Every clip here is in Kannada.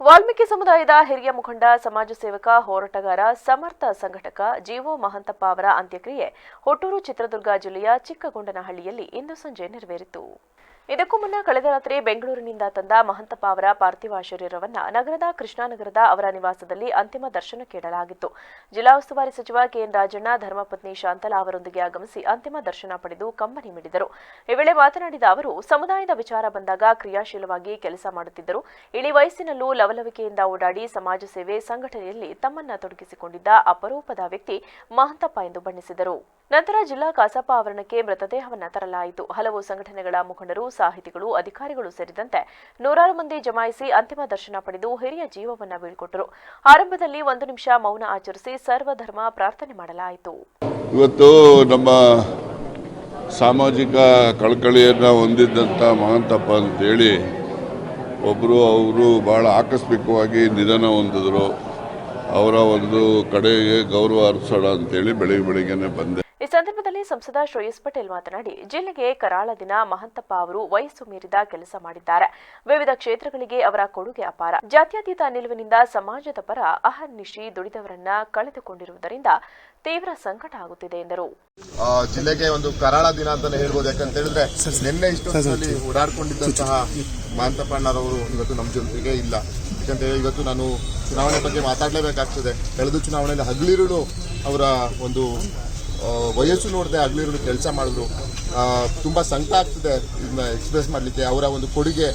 ವಾಲ್ಮೀಕಿ ಸಮುದಾಯದ ಹಿರಿಯ ಮುಖಂಡ, ಸಮಾಜ ಸೇವಕ, ಹೋರಾಟಗಾರ, ಸಮರ್ಥ ಸಂಘಟಕ ಜೀವೋ ಮಹಂತಪ್ಪ ಅವರ ಅಂತ್ಯಕ್ರಿಯೆ ಹೊಟ್ಟೂರು ಚಿತ್ರದುರ್ಗ ಜಿಲ್ಲೆಯ ಚಿಕ್ಕಗೊಂಡನಹಳ್ಳಿಯಲ್ಲಿ ಇಂದು ಸಂಜೆ ನೆರವೇರಿತು. ಇದಕ್ಕೂ ಮುನ್ನ ಕಳೆದ ರಾತ್ರಿ ಬೆಂಗಳೂರಿನಿಂದ ತಂದ ಮಹಂತಪ್ಪ ಅವರ ಪಾರ್ಥಿವ ಶರೀರವನ್ನು ನಗರದ ಕೃಷ್ಣಾನಗರದ ಅವರ ನಿವಾಸದಲ್ಲಿ ಅಂತಿಮ ದರ್ಶನ ಕೇಳಲಾಗಿತ್ತು ಜಿಲ್ಲಾ ಉಸ್ತುವಾರಿ ಸಚಿವ ಕೆಎನ್ ರಾಜಣ್ಣ, ಧರ್ಮಪತ್ನಿ ಶಾಂತಲಾ ಅವರೊಂದಿಗೆ ಆಗಮಿಸಿ ಅಂತಿಮ ದರ್ಶನ ಪಡೆದು ಕಂಬನಿ ಮಿಡಿದರು. ಈ ವೇಳೆ ಮಾತನಾಡಿದ ಅವರು, ಸಮುದಾಯದ ವಿಚಾರ ಬಂದಾಗ ಕ್ರಿಯಾಶೀಲವಾಗಿ ಕೆಲಸ ಮಾಡುತ್ತಿದ್ದರು. ಇಳಿ ವಯಸ್ಸಿನಲ್ಲೂ ಲವಲವಿಕೆಯಿಂದ ಓಡಾಡಿ ಸಮಾಜ ಸೇವೆ ಸಂಘಟನೆಯಲ್ಲಿ ತಮ್ಮನ್ನ ತೊಡಗಿಸಿಕೊಂಡಿದ್ದ ಅಪರೂಪದ ವ್ಯಕ್ತಿ ಮಹಂತಪ್ಪ ಎಂದು ಬಣ್ಣಿಸಿದರು. ನಂತರ ಜಿಲ್ಲಾ ಕಸಾಪ ಆವರಣಕ್ಕೆ ಮೃತದೇಹವನ್ನು ತರಲಾಯಿತು. ಹಲವು ಸಂಘಟನೆಗಳ ಮುಖಂಡರು ಸಾಹಿತಿಗಳು, ಅಧಿಕಾರಿಗಳು ಸೇರಿದಂತೆ ನೂರಾರು ಮಂದಿ ಜಮಾಯಿಸಿ ಅಂತಿಮ ದರ್ಶನ ಪಡೆದು ಹಿರಿಯ ಜೀವವನ್ನ ಬೀಳ್ಕೊಟ್ಟರು. ಆರಂಭದಲ್ಲಿ ಒಂದು ನಿಮಿಷ ಮೌನ ಆಚರಿಸಿ ಸರ್ವಧರ್ಮ ಪ್ರಾರ್ಥನೆ ಮಾಡಲಾಯಿತು. ಇವತ್ತು ನಮ್ಮ ಸಾಮಾಜಿಕ ಕಳಕಳಿಯನ್ನು ಹೊಂದಿದ್ದಂಥ ಮಹಂತಪ್ಪ ಅಂತೇಳಿ ಒಬ್ಬರು ಅವರು ಭಾಳ ಆಕಸ್ಮಿಕವಾಗಿ ನಿಧನ ಹೊಂದಿದ್ರು. ಅವರ ಒಂದು ಕಡೆಗೆ ಗೌರವ ಅರ್ಸೋಣ ಅಂತೇಳಿ ಬೆಳಿಗ್ಗೆ ಬೆಳಿಗ್ಗೆನೆ ಬಂದೆ. ಸಂಸದ ಶ್ರೇಯಸ್ ಪಟೇಲ್ ಮಾತನಾಡಿ, ಜಿಲ್ಲೆಗೆ ಕರಾಳ ದಿನ, ಮಹಂತಪ್ಪ ಅವರು ವಯಸ್ಸು ಮೀರಿದ ಕೆಲಸ ಮಾಡಿದ್ದಾರೆ. ವಿವಿಧ ಕ್ಷೇತ್ರಗಳಿಗೆ ಅವರ ಕೊಡುಗೆ ಅಪಾರ. ಜಾತ್ಯತೀತ ನಿಲುವಿನಿಂದ ಸಮಾಜದ ಪರ ಅಹರ್ನಿಶಿ ದುಡಿದವರನ್ನ ಕಳೆದುಕೊಂಡಿರುವುದರಿಂದ ತೀವ್ರ ಸಂಕಟ ಆಗುತ್ತಿದೆ ಎಂದರು. ಜಿಲ್ಲೆಗೆ ಒಂದು ಕರಾಳ ದಿನ ಅಂತಾನೆ ಹೇಳ್ಬೋದು. ಯಾಕಂತ ಹೇಳಿದ್ರೆ, ನಿನ್ನೆ ಇಷ್ಟೊತ್ತಿನಲ್ಲಿ ಓಡಾಡ್ಕೊಂಡಿದ್ದಂತಹ ಮಹಂತಪ್ಪಣ್ಣರವರು ಇವತ್ತು ನಮ್ಮ ಜೊತೆಗೆ ಇಲ್ಲ. ಯಾಕಂತ ಇವತ್ತು ನಾನು ಚುನಾವಣೆ ಬಗ್ಗೆ ಮಾತಾಡಲೇಬೇಕಾಗ್ತದೆ. ಕಳೆದ ಚುನಾವಣೆಯಲ್ಲಿ ಹಗಲಿರುಳು ಅವರ ಒಂದು ವಯಸ್ಸು ನೋಡದೆ ಹಗಲಿರುಳು ಕೆಲಸ ಮಾಡಿದ್ರು. ತುಂಬ ಸಂಕಟ ಆಗ್ತದೆ ಇದನ್ನ ಎಕ್ಸ್ಪ್ರೆಸ್ ಮಾಡಲಿಕ್ಕೆ. ಅವರ ಒಂದು ಕೊಡುಗೆ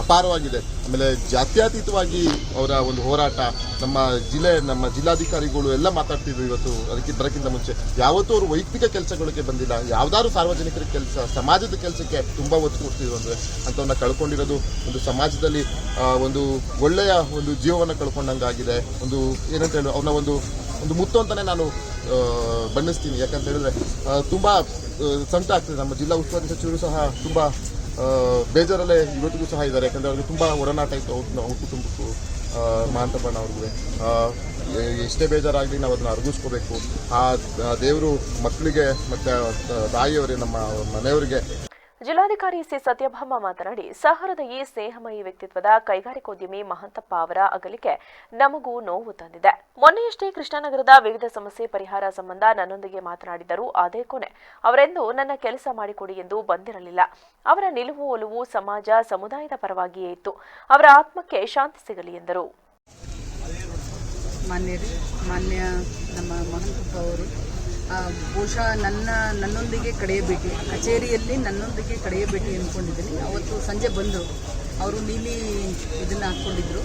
ಅಪಾರವಾಗಿದೆ. ಆಮೇಲೆ ಜಾತ್ಯತೀತವಾಗಿ ಅವರ ಒಂದು ಹೋರಾಟ, ನಮ್ಮ ಜಿಲ್ಲೆ, ನಮ್ಮ ಜಿಲ್ಲಾಧಿಕಾರಿಗಳು ಎಲ್ಲ ಮಾತಾಡ್ತಿದ್ರು ಇವತ್ತು. ಅದಕ್ಕೆ ಬರೋಕ್ಕಿಂತ ಮುಂಚೆ. ಯಾವತ್ತೂ ಅವರು ವೈಯಕ್ತಿಕ ಕೆಲಸಗಳಿಗೆ ಬಂದಿಲ್ಲ. ಯಾವ್ದಾದ್ರು ಸಾರ್ವಜನಿಕರ ಕೆಲಸ, ಸಮಾಜದ ಕೆಲಸಕ್ಕೆ ತುಂಬ ಒತ್ತು ಕೊಡ್ತಿದ್ರು ಅಂದರೆ ಅಂಥವನ್ನ ಕಳ್ಕೊಂಡಿರೋದು ಒಂದು ಸಮಾಜದಲ್ಲಿ ಒಂದು ಒಳ್ಳೆಯ ಒಂದು ಜೀವವನ್ನು ಕಳ್ಕೊಂಡಂಗಾಗಿದೆ. ಒಂದು ಏನಂತ ಹೇಳಿ, ಅವನ ಒಂದು ಒಂದು ಮುತ್ತು ಅಂತಲೇ ನಾನು ಬಣ್ಣಿಸ್ತೀನಿ. ಯಾಕಂತ ಹೇಳಿದ್ರೆ ತುಂಬ ಸಂಕಟ ಆಗ್ತದೆ. ನಮ್ಮ ಜಿಲ್ಲಾ ಉಸ್ತುವಾರಿ ಸಚಿವರು ಸಹ ತುಂಬ ಬೇಜಾರಲ್ಲೇ ಇವತ್ತಿಗೂ ಸಹ ಇದ್ದಾರೆ. ಯಾಕಂದ್ರೆ ಅವ್ರಿಗೆ ತುಂಬ ಒಡನಾಟ ಇತ್ತು ಅವ್ರ ಕುಟುಂಬಕ್ಕೂ ಮಹಾಂತಪ್ಪಣ್ಣ ಅವ್ರಿಗೆ. ಎಷ್ಟೇ ಬೇಜಾರಾಗಲಿ ನಾವು ಅದನ್ನ ಅರಗಿಸ್ಕೋಬೇಕು. ಆ ದೇವರು ಮಕ್ಕಳಿಗೆ ಮತ್ತೆ ತಾಯಿಯವರಿಗೆ ನಮ್ಮ ಮನೆಯವರಿಗೆ ಜಿಲ್ಲಾಧಿಕಾರಿ ಸಿ ಸತ್ಯಭಾಮ ಮಾತನಾಡಿ, ಸಹರದ ಈ ಸ್ನೇಹಮಯಿ ವ್ಯಕ್ತಿತ್ವದ ಕೈಗಾರಿಕೋದ್ಯಮಿ ಮಹಂತಪ್ಪ ಅವರ ಅಗಲಿಕೆ ನಮಗೂ ನೋವು ತಂದಿದೆ. ಮೊನ್ನೆಯಷ್ಟೇ ಕೃಷ್ಣನಗರದ ವಿವಿಧ ಸಮಸ್ಯೆ ಪರಿಹಾರ ಸಂಬಂಧ ನನ್ನೊಂದಿಗೆ ಮಾತನಾಡಿದರು ಅದೇ ಕೊನೆ. ಅವರೆಂದು ನನ್ನ ಕೆಲಸ ಮಾಡಿಕೊಡಿ ಎಂದು ಬಂದಿರಲಿಲ್ಲ. ಅವರ ನಿಲುವು ಒಲುವು ಸಮಾಜ, ಸಮುದಾಯದ ಪರವಾಗಿಯೇ ಇತ್ತು. ಅವರ ಆತ್ಮಕ್ಕೆ ಶಾಂತಿ ಸಿಗಲಿ ಎಂದರು. ಬಹುಶಃ ನನ್ನ ನನ್ನೊಂದಿಗೆ ಕಡೆಯ ಭೇಟಿ ಕಚೇರಿಯಲ್ಲಿ ನನ್ನೊಂದಿಗೆ ಕಡೆಯ ಭೇಟಿ ಅಂದ್ಕೊಂಡಿದ್ದೀನಿ. ಅವತ್ತು ಸಂಜೆ ಬಂದರು ಅವರು ನೀಲಿ ಇದನ್ನು ಹಾಕ್ಕೊಂಡಿದ್ರು.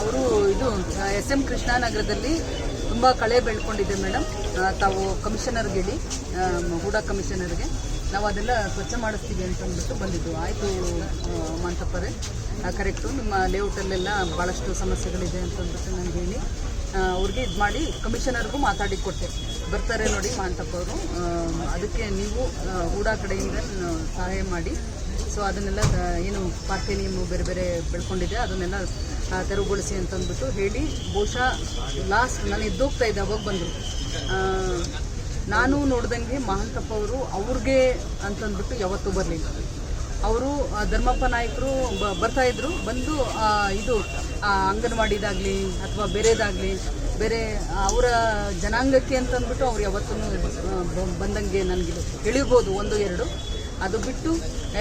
ಅವರು ಇದು ಎಸ್ ಎಂ ಕೃಷ್ಣಾನಗರದಲ್ಲಿ ತುಂಬ ಕಳೆ ಬೆಳ್ಕೊಂಡಿದೆ ಮೇಡಮ್ ತಾವು ಕಮಿಷನರ್ಗೆ ಹೇಳಿ ಹೂಡ ಕಮಿಷನರ್ಗೆ. ನಾವು ಅದೆಲ್ಲ ಸ್ವಚ್ಛ ಮಾಡಿಸ್ತೀವಿ ಅಂತ ಅಂದ್ಬಿಟ್ಟು ಬಂದಿದ್ದು. ಆಯಿತು ಮಂಟಪರೇ ಕರೆಕ್ಟು. ನಿಮ್ಮ ಲೇಔಟಲ್ಲೆಲ್ಲ ಭಾಳಷ್ಟು ಸಮಸ್ಯೆಗಳಿದೆ ಅಂತಂದ್ಬಿಟ್ಟು ನಾನು ಹೇಳಿ. ಅವ್ರಿಗೆ ಇದು ಮಾಡಿ ಕಮಿಷನರ್ಗೂ ಮಾತಾಡಿ ಕೊಟ್ಟೆ. ಬರ್ತಾರೆ ನೋಡಿ ಮಾಂತಪ್ಪವರು. ಅದಕ್ಕೆ ನೀವು ಹೂಡಾ ಕಡೆಯಿಂದ ಸಹಾಯ ಮಾಡಿ. ಸೊ ಅದನ್ನೆಲ್ಲ ಏನು ಏನು ನಿಯಮ ಬೇರೆ ಬೇರೆ ಬೆಳ್ಕೊಂಡಿದೆ, ಅದನ್ನೆಲ್ಲ ತೆರವುಗೊಳಿಸಿ ಅಂತ ಅಂದ್ಬಿಟ್ಟು ಹೇಳಿ, ಬಹುಶಃ ಲಾಸ್ಟ್ ನಾನು ಎದ್ದೋಗ್ತಾ ಇದ್ದೆ, ಅವಾಗ ಬಂದರು. ನಾನು ನೋಡ್ದಂಗೆ ಮಹಂತಪ್ಪ ಅವರು ಅವ್ರಿಗೆ ಅಂತಂದ್ಬಿಟ್ಟು ಯಾವತ್ತೂ ಬರಲಿಲ್ಲ. ಅವರು ಧರ್ಮಪ್ಪ ನಾಯಕರು ಬರ್ತಾಯಿದ್ರು ಬಂದು ಇದು ಅಂಗನವಾಡಿದಾಗಲಿ ಅಥವಾ ಬೇರೆದಾಗಲಿ, ಬೇರೆ ಅವರ ಜನಾಂಗಕ್ಕೆ ಅಂತಂದ್ಬಿಟ್ಟು ಅವ್ರು ಯಾವತ್ತೂ ಬಂದಂಗೆ ನನಗೆ ಹೇಳಿರ್ಬೋದು ಒಂದು, ಎರಡು. ಅದು ಬಿಟ್ಟು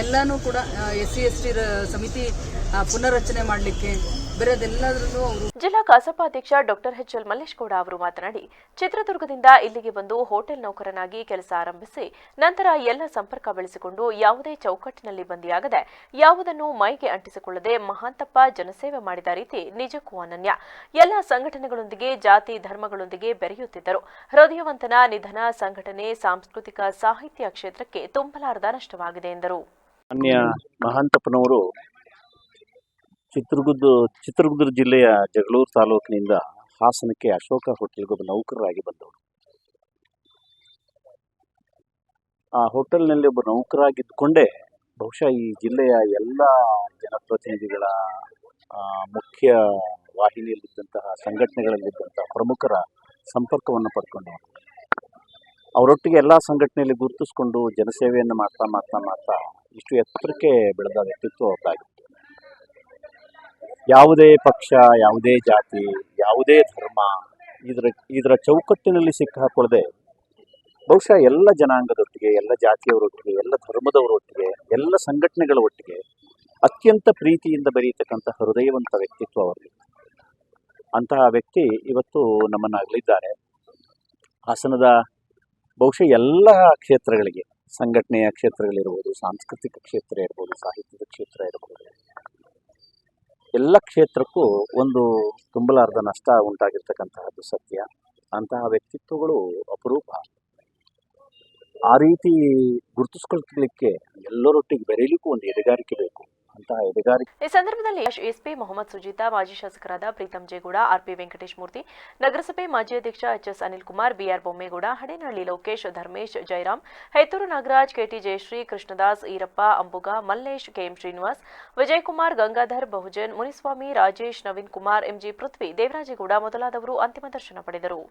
ಎಲ್ಲನೂ ಕೂಡ ಎಸ್ ಸಿ ಎಸ್ ಟಿ ಸಮಿತಿ ಪುನರ್ರಚನೆ ಮಾಡಲಿಕ್ಕೆ ಜಿಲ್ಲಾ ಕಸಾಪ ಅಧ್ಯಕ್ಷ ಡಾಕ್ಟರ್ ಎಚ್ ಎಲ್ ಮಲ್ಲೇಶ್ಗೌಡ ಅವರು ಮಾತನಾಡಿ ಚಿತ್ರದುರ್ಗದಿಂದ ಇಲ್ಲಿಗೆ ಬಂದು ಹೋಟೆಲ್ ನೌಕರನಾಗಿ ಕೆಲಸ ಆರಂಭಿಸಿ ನಂತರ ಎಲ್ಲ ಸಂಪರ್ಕ ಬೆಳೆಸಿಕೊಂಡು ಯಾವುದೇ ಚೌಕಟ್ಟಿನಲ್ಲಿ ಬಂದಿಯಾಗದೆ ಯಾವುದನ್ನು ಮೈಗೆ ಅಂಟಿಸಿಕೊಳ್ಳದೆ ಮಹಾಂತಪ್ಪ ಜನಸೇವೆ ಮಾಡಿದ ರೀತಿ ನಿಜಕ್ಕೂ ಅನನ್ಯ. ಎಲ್ಲ ಸಂಘಟನೆಗಳೊಂದಿಗೆ ಜಾತಿ ಧರ್ಮಗಳೊಂದಿಗೆ ಬೆರೆಯುತ್ತಿದ್ದರು. ಹೃದಯವಂತನ ನಿಧನ ಸಂಘಟನೆ ಸಾಂಸ್ಕೃತಿಕ ಸಾಹಿತ್ಯ ಕ್ಷೇತ್ರಕ್ಕೆ ತುಂಬಲಾರದ ನಷ್ಟವಾಗಿದೆ ಎಂದರು. ಮಹಾಂತಪ್ಪನವರು ಚಿತ್ರದುರ್ಗ ಚಿತ್ರದುರ್ಗ ಜಿಲ್ಲೆಯ ಜಗಳೂರು ತಾಲೂಕಿನಿಂದ ಹಾಸನಕ್ಕೆ ಅಶೋಕ ಹೋಟೆಲ್ಗೆ ಒಬ್ಬ ನೌಕರರಾಗಿ ಬಂದವರು ಆ ಹೋಟೆಲ್ನಲ್ಲಿ ಒಬ್ಬ ನೌಕರಾಗಿದ್ದುಕೊಂಡೇ ಬಹುಶಃ ಈ ಜಿಲ್ಲೆಯ ಎಲ್ಲ ಜನಪ್ರತಿನಿಧಿಗಳ ಮುಖ್ಯ ವಾಹಿನಿಯಲ್ಲಿದ್ದಂತಹ, ಸಂಘಟನೆಗಳಲ್ಲಿದ್ದಂತಹ ಪ್ರಮುಖರ ಸಂಪರ್ಕವನ್ನು ಪಡ್ಕೊಂಡವರು ಅವರೊಟ್ಟಿಗೆ ಎಲ್ಲ ಸಂಘಟನೆಯಲ್ಲಿ ಗುರುತಿಸ್ಕೊಂಡು ಜನಸೇವೆಯನ್ನು ಮಾಡ್ತಾ ಮಾಡ್ತಾ ಮಾಡ್ತಾ ಇಷ್ಟು ಎತ್ತರಕ್ಕೆ ಬೆಳೆದ ವ್ಯಕ್ತಿತ್ವ ಅವ್ರದ್ದಾಗಿತ್ತು ಯಾವುದೇ ಪಕ್ಷ, ಯಾವುದೇ ಜಾತಿ, ಯಾವುದೇ ಧರ್ಮ ಇದರ ಇದರ ಚೌಕಟ್ಟಿನಲ್ಲಿ ಸಿಕ್ಕಾಕೊಳ್ಳದೆ ಬಹುಶಃ ಎಲ್ಲ ಜನಾಂಗದೊಟ್ಟಿಗೆ, ಎಲ್ಲ ಜಾತಿಯವರೊಟ್ಟಿಗೆ, ಎಲ್ಲ ಧರ್ಮದವರೊಟ್ಟಿಗೆ, ಎಲ್ಲ ಸಂಘಟನೆಗಳ ಒಟ್ಟಿಗೆ ಅತ್ಯಂತ ಪ್ರೀತಿಯಿಂದ ಬೆರೆಯತಕ್ಕಂಥ ಹೃದಯವಂತ ವ್ಯಕ್ತಿತ್ವ ಅವರಲ್ಲಿ ಅಂತಹ ವ್ಯಕ್ತಿ ಇವತ್ತು ನಮ್ಮನ್ನು ಅಗಲಿದ್ದಾರೆ ಹಾಸನದ ಬಹುಶಃ ಎಲ್ಲ ಕ್ಷೇತ್ರಗಳಿಗೆ, ಸಂಘಟನೆಯ ಕ್ಷೇತ್ರಗಳಿರ್ಬೋದು, ಸಾಂಸ್ಕೃತಿಕ ಕ್ಷೇತ್ರ ಇರ್ಬೋದು, ಸಾಹಿತ್ಯದ ಕ್ಷೇತ್ರ ಇರ್ಬೋದು ಎಲ್ಲ ಕ್ಷೇತ್ರಕ್ಕೂ ಒಂದು ತುಂಬಲಾರ್ದ ನಷ್ಟ ಉಂಟಾಗಿರ್ತಕ್ಕಂತಹದ್ದು ಸತ್ಯ. ಅಂತಹ ವ್ಯಕ್ತಿತ್ವಗಳು ಅಪರೂಪ. ಆ ರೀತಿ ಗುರುತಿಸ್ಕೊಳ್ಲಿಕ್ಕೆ ಎಲ್ಲರೊಟ್ಟಿಗೆ ಬೆರೀಲಿಕ್ಕೂ ಒಂದು ಎದೆಗಾರಿಕೆ ಬೇಕು. ಈ ಸಂದರ್ಭದಲ್ಲಿ ಎಸ್ಪಿ ಮೊಹಮ್ಮದ್ ಸುಜೀತಾ, ಮಾಜಿ ಶಾಸಕರಾದ ಪ್ರೀತಂ ಜೇಗೌಡ ಆರ್ಪಿ ವೆಂಕಟೇಶ್ ಮೂರ್ತಿ ನಗರಸಭೆ ಮಾಜಿ ಅಧ್ಯಕ್ಷ H S Anil Kumar B R Bommegowda, Hadenahalli Lokesh, Dharmesh Jayaram Hetturu Nagaraj K T Jayashree, Krishnadas Eerappa, Ambuga, Mallesh, K M Srinivas, Vijayakumar, Gangadhar Bahujan, Muniswamy, Rajesh, Naveen Kumar, M G Prithvi, Devarajegowda ಮೊದಲಾದವರು ಅಂತಿಮ ದರ್ಶನ ಪಡೆದರು.